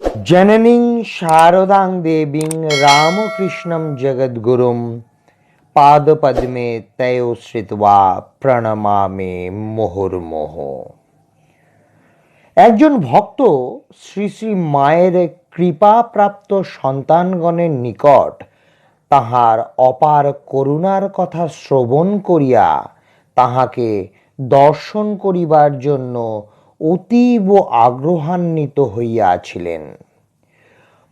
জননীং শারদাং দেবীং রামকৃষ্ণং জগদ্গুরুম পাদপদ্মে তয় শ্রিত্বা প্রণমামে মুহুর্মুহ। একজন ভক্ত শ্রী শ্রী মায়ের কৃপাপ্রাপ্ত সন্তানগণের নিকট তাহার অপার করুণার কথা শ্রবণ করিয়া তাহাকে দর্শন করিবার জন্য অতীব আগ্রহান্বিত হইয়াছিলেন।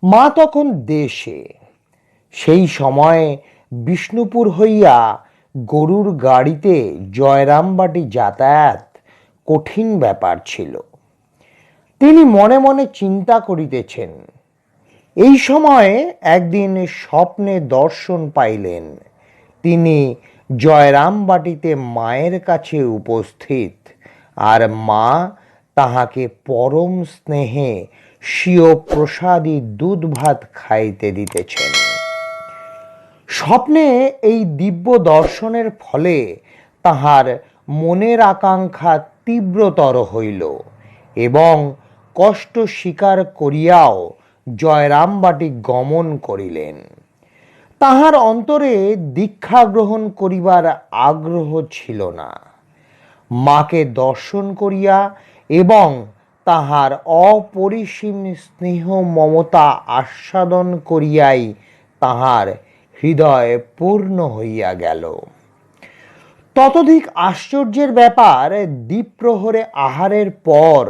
মা তখন দেশে, সেই সময়ে বিষ্ণুপুর হইয়া গরুর গাড়িতে জয়রামবাটি যাতায়াত কঠিন ব্যাপার ছিল। তিনি মনে মনে চিন্তা করিতেছেন, এই সময়ে একদিন স্বপ্নে দর্শন পাইলেন, তিনি জয়রামবাটিতে মায়ের কাছে উপস্থিত, আর মা তাহাকে পরম স্নেহে স্বীয় প্রসাদী দুধ ভাত খাইতে দিতেছেন। স্বপ্নে এই দিব্য দর্শনের ফলে তাহার মনের আকাঙ্ক্ষা তীব্রতর হইল এবং কষ্ট স্বীকার করিয়াও জয়রামবাটি গমন করিলেন। তাহার অন্তরে দীক্ষা গ্রহণ করিবার আগ্রহ ছিল না। মাকে দর্শন করিয়া এবং তাহার অপরিসীম স্নেহ মমতা আস্বাদন করিয়াই তাহার হৃদয় পূর্ণ হইয়া গেল। ততোধিক আশ্চর্যের ব্যাপার, দ্বীপ্রহরে আহারের পর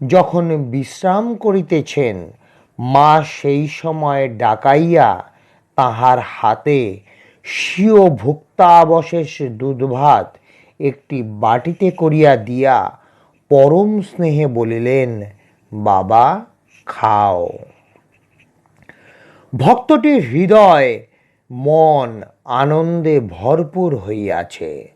যখন বিশ্রাম করিতেছেন, মা সেই সময় ডাকাইয়া তাহার হাতে স্বীয় ভুক্তাবশেষ দুধভাত একটি বাটিতে করিয়া দিয়া পরম স্নেহে বলিলেন, বাবা, খাও। ভক্তটির হৃদয়, মন আনন্দে ভরপুর হইয়াছে।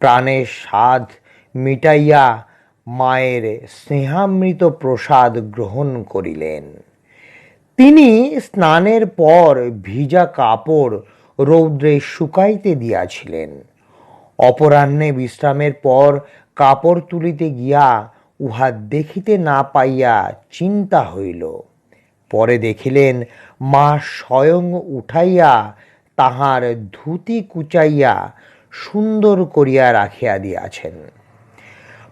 প্রাণের স্বাদ মিটাইয়া মায়ের স্নেহামৃত প্রসাদ গ্রহণ করিলেন। তিনি স্নানের পর ভিজা কাপড় রৌদ্রে শুকাইতে দিয়াছিলেন। অপরাহ্নে বিশ্রামের পর কাপড় তুলিতে গিয়া উহা দেখিতে না পাইয়া চিন্তা হইল। পরে দেখিলেন, মা স্বয়ং উঠাইয়া তাহার ধুতি কুচাইয়া সুন্দর করিয়া রাখিয়া দিয়াছেন।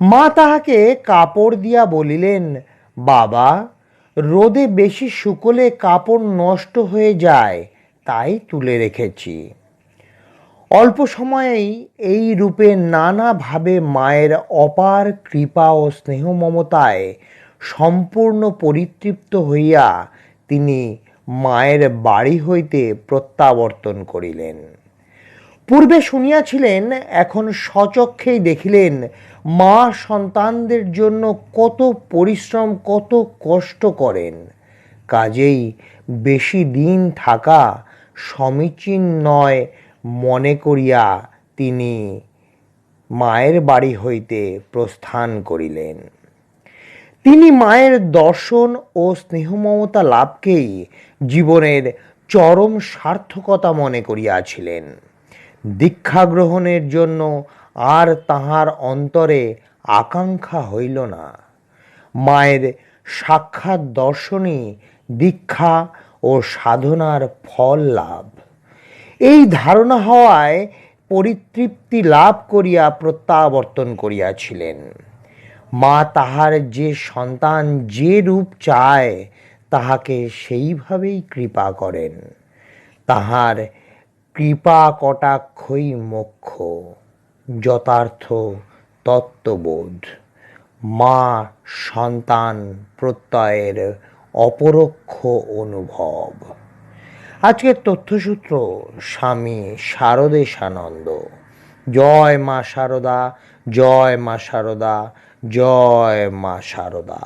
মা তাহাকে কাপড় দিয়া বলিলেন, বাবা, রোদে বেশি শুকলে কাপড় নষ্ট হয়ে যায়, তাই তুলে রেখেছি। অল্প সময়েই এই রূপে নানাভাবে মায়ের অপার কৃপা ও স্নেহ মমতায় সম্পূর্ণ পরিতৃপ্ত হইয়া তিনি মায়ের বাড়ি হইতে প্রত্যাবর্তন করিলেন। পূর্বে শুনিয়াছিলেন, এখন স্বচক্ষেই দেখিলেন মা সন্তানদের জন্য কত পরিশ্রম, কত কষ্ট করেন। কাজেই বেশি দিন থাকা সমীচীন নয় মনে করিয়া তিনি মায়ের বাড়ি হইতে প্রস্থান করিলেন। তিনি মায়ের দর্শন ও স্নেহমমতা লাভকেই জীবনের চরম সার্থকতা মনে করিয়াছিলেন। দীক্ষা গ্রহণের জন্য আর তাহার অন্তরে আকাঙ্ক্ষা হইল না। মায়ের সাক্ষাৎ দর্শনই দীক্ষা ও সাধনার ফল লাভ। এই ধারণা হওয়ায় পরিতৃপ্তি লাভ করিয়া প্রত্যাবর্তন করিয়াছিলেন। মা তাহার যে সন্তান যে রূপ চায়, তাহাকে সেইভাবেই কৃপা করেন। তাহার কৃপা কটাক্ষই মোক্ষ, যথার্থ তত্ত্ববোধ। মা সন্তান প্রত্যয়ের অপরোক্ষ অনুভব। আজকের তথ্যসূত্র স্বামী শারদেশানন্দ। জয় মা শারদা জয় মা শারদা জয় মা শারদা।